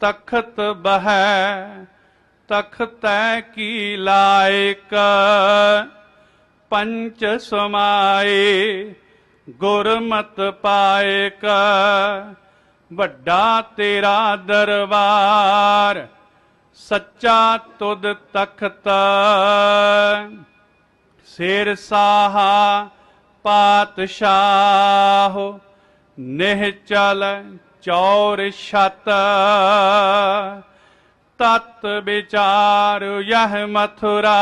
ਤਖਤ ਬਹਿ, ਤਖਤੈ ਕੀ ਲਾਇਕ? ਪੰਚ ਸਮਾਏ, ਗੁਰਮਤ ਪਾਇਕ। ਵੱਡਾ ਤੇਰਾ ਦਰਬਾਰ, ਸੱਚਾ ਤੁਧ ਤਖਤ। ਸਿਰ ਸਾਹਾ ਪਾਤਸ਼ਾਹ, ਨਿਹਚਲ ਚੌਰ ਛਤ, ਤਤ ਵਿਚਾਰ ਯਹ ਮਥੁਰਾ।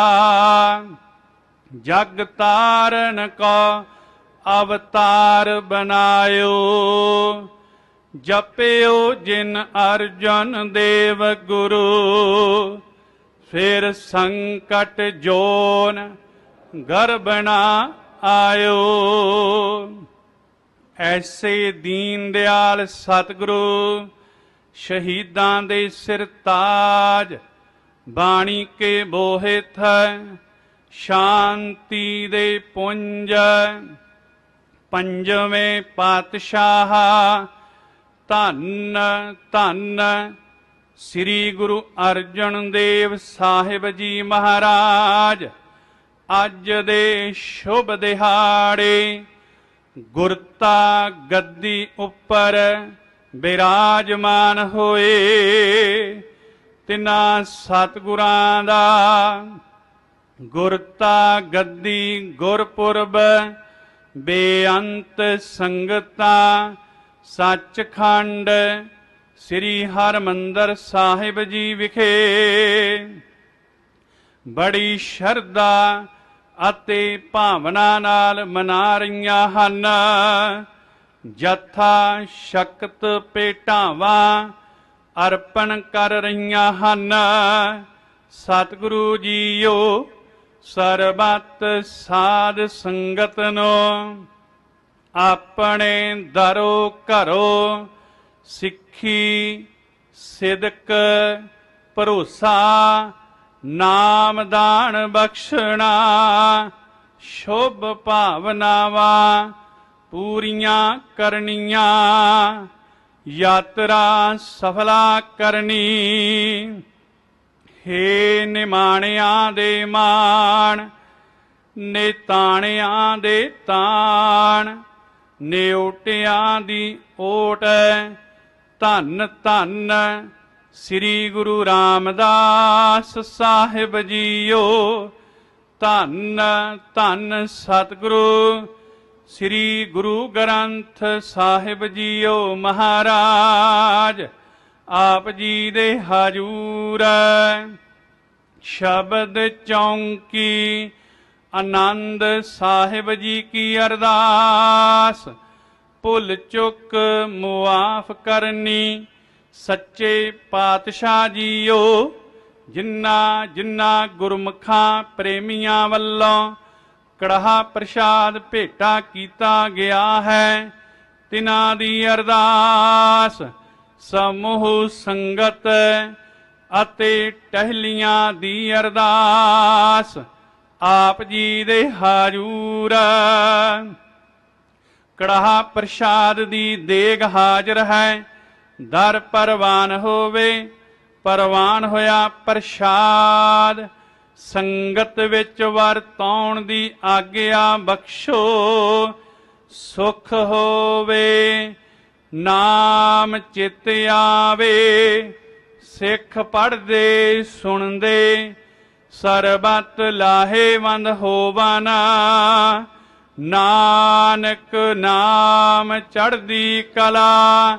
ਜਗ ਤਾਰਨ ਕੋ ਅਵਤਾਰ ਬਨਾਇਓ ਜਪਿਓ ਜਿਨ ਅਰਜਨ ਦੇਵ ਗੁਰੂ। ਫਿਰ ਸੰਕਟ ਜੋਨ ਗਰਬਣਾ ਆਇਓ। ਐਸੇ ਦੀਨ ਦਿਆਲ ਸਤਿਗੁਰੂ, ਸ਼ਹੀਦਾਂ ਦੇ ਸਿਰ ਤਾਜ, ਬਾਣੀ ਕੇ ਬੋਹਿ ਥੈ, ਸ਼ਾਂਤੀ ਦੇ ਪੁੰਜ, ਪੰਜਵੇਂ ਪਾਤਸ਼ਾਹ, ਧੰਨ ਧੰਨ, ਸ੍ਰੀ ਗੁਰੂ ਅਰਜਨ ਦੇਵ ਸਾਹਿਬ ਜੀ ਮਹਾਰਾਜ, ਅੱਜ ਦੇ ਸ਼ੁਭ ਦਿਹਾੜੇ। ਗੁਰਤਾ ਗੱਦੀ ਉੱਪਰ ਬਿਰਾਜਮਾਨ ਹੋਏ, ਤਿਨਾ ਸਤਿਗੁਰਾਂ ਦਾ ਗੁਰਤਾ ਗੱਦੀ ਗੁਰਪੁਰਬ, ਬੇਅੰਤ ਸੰਗਤਾ, ਸੱਚਖੰਡ ਸ੍ਰੀ ਹਰਮੰਦਰ ਸਾਹਿਬ ਜੀ ਵਿਖੇ। ਬੜੀ ਸ਼ਰਧਾ ਅਤੇ ਭਾਵਨਾ ਨਾਲ ਮਨਾ ਰਹੀਆਂ ਹਨ। ਜਥਾ, ਸ਼ਕਤ ਪੇਟਾਵਾਂ ਅਰਪਣ ਕਰ ਰਹੀਆਂ ਹਨ। ਸਤਿਗੁਰੂ ਜੀਓ, ਸਰਬਤ ਸਾਧ ਸੰਗਤ ਨੂੰ ਆਪਣੇ ਦਰੋ ਘਰੋ ਸਿੱਖੀ, ਸਿਦਕ, ਭਰੋਸਾ ਨਾਮਦਾਨ ਬਖਸ਼ਣਾ, ਸ਼ੁਭ ਭਾਵਨਾਵਾਂ ਪੂਰੀਆਂ ਕਰਨੀਆਂ, ਯਾਤਰਾ ਸਫਲਾ ਕਰਨੀ। ਹੇ ਨਿਮਾਣਿਆਂ ਦੇ ਮਾਣ, ਨੇਤਾਣਿਆਂ ਦੇ ਤਾਣ, ਨਿਉਟਿਆਂ ਦੀ ਓਟ, ਧੰਨ ਧੰਨ ਸ੍ਰੀ ਗੁਰੂ ਰਾਮਦਾਸ ਸਾਹਿਬ ਜੀਓ। ਧੰਨ ਧੰਨ ਸਤਿਗੁਰੂ ਸ੍ਰੀ ਗੁਰੂ ਗ੍ਰੰਥ ਸਾਹਿਬ ਜੀਓ ਮਹਾਰਾਜ, ਆਪ ਜੀ ਦੇ ਹਜੂਰ। ਸ਼ਬਦ ਚੌਂਕੀ ਆਨੰਦ ਸਾਹਿਬ ਜੀ ਕੀ ਅਰਦਾਸ, ਭੁੱਲ ਚੁੱਕ ਮੁਆਫ ਕਰਨੀ। ਸੱਚੇ ਪਾਤਸ਼ਾਹ ਜੀਓ, ਜਿੰਨਾ ਜਿੰਨਾ ਗੁਰਮੁਖਾਂ ਪ੍ਰੇਮੀਆਂ ਵੱਲੋਂ ਕੜਾਹ ਪ੍ਰਸ਼ਾਦ ਭੇਟਾ ਕੀਤਾ ਗਿਆ ਹੈ, ਤਿਨਾਂ ਦੀ ਅਰਦਾਸ ਸਮੂਹ ਸੰਗਤ ਅਤੇ ਟਹਿਲੀਆਂ ਦੀ ਅਰਦਾਸ ਆਪ ਜੀ ਦੇ ਹਾਜ਼ੂਰ। ਕੜਾਹ ਪ੍ਰਸ਼ਾਦ ਦੀ ਦੇਗ ਹਾਜ਼ਰ ਹੈ ਦਰ ਪਰਵਾਨ ਹੋਵੇ, ਪਰਵਾਨ ਹੋਇਆ ਪ੍ਰਸ਼ਾਦ, ਸੰਗਤ ਵਿੱਚ ਵਰਤਾਉਣ ਦੀ ਆਗਿਆ ਬਖਸ਼ੋ, ਸੁਖ ਹੋਵੇ, ਨਾਮ ਚਿਤ ਆਵੇ, ਸਿੱਖ ਪੜਦੇ ਸੁਣਦੇ, ਸਰਬਤ ਲਾਹੇਵੰਦ ਹੋਵਨਾ ਨਾਨਕ ਨਾਮ ਚੜਦੀ ਕਲਾ